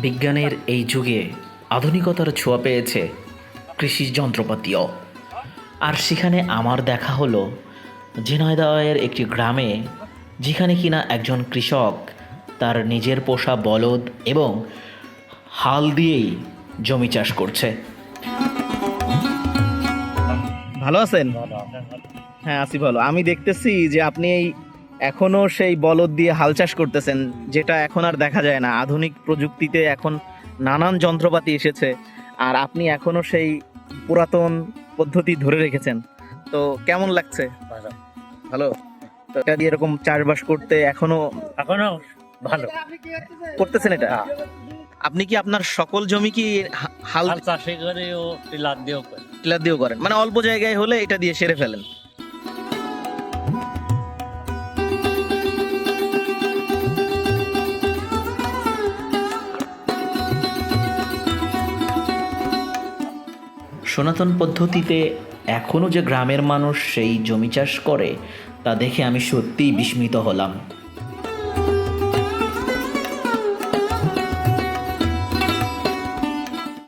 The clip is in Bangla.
বিজ্ঞানের এই যুগে আধুনিকতার ছোঁয়া পেয়েছে কৃষি যন্ত্রপাতিও। আর সেখানে আমার দেখা হলো ঝিনাইদহের একটি গ্রামে, যেখানে কিনা একজন কৃষক তার নিজের পোষা বলদ এবং হাল দিয়েই জমি চাষ করছে। ভালো আছেন? হ্যাঁ আছি ভালো। আমি দেখতেছি যে আপনি এই এখনও সেই বলদ দিয়ে হাল চাষ করতেছেন যেটা এখন আর দেখা যায় না। আধুনিক প্রযুক্তিতে এখন নানান যন্ত্রপাতি এসেছে আর আপনি এখনও সেই পুরাতন পদ্ধতি ধরে রেখেছেন। তো কেমন লাগছে? ভালো। তো এটা দিয়ে এরকম চাষবাস করতে এখনও এখনও ভালো। করতেছেন এটা? হ্যাঁ। আপনি কি আপনার সকল জমি কি হাল চাষে করে ও টিলার দিয়েও করে। টিলার দিয়েও করেন? মানে অল্প জায়গায় হলে এটা দিয়ে সেরে ফেলেন? সনাতন পদ্ধতিতে এখনও যে গ্রামের মানুষ সেই জমি চাষ করে, তা দেখে আমি সত্যিই বিস্মিত হলাম।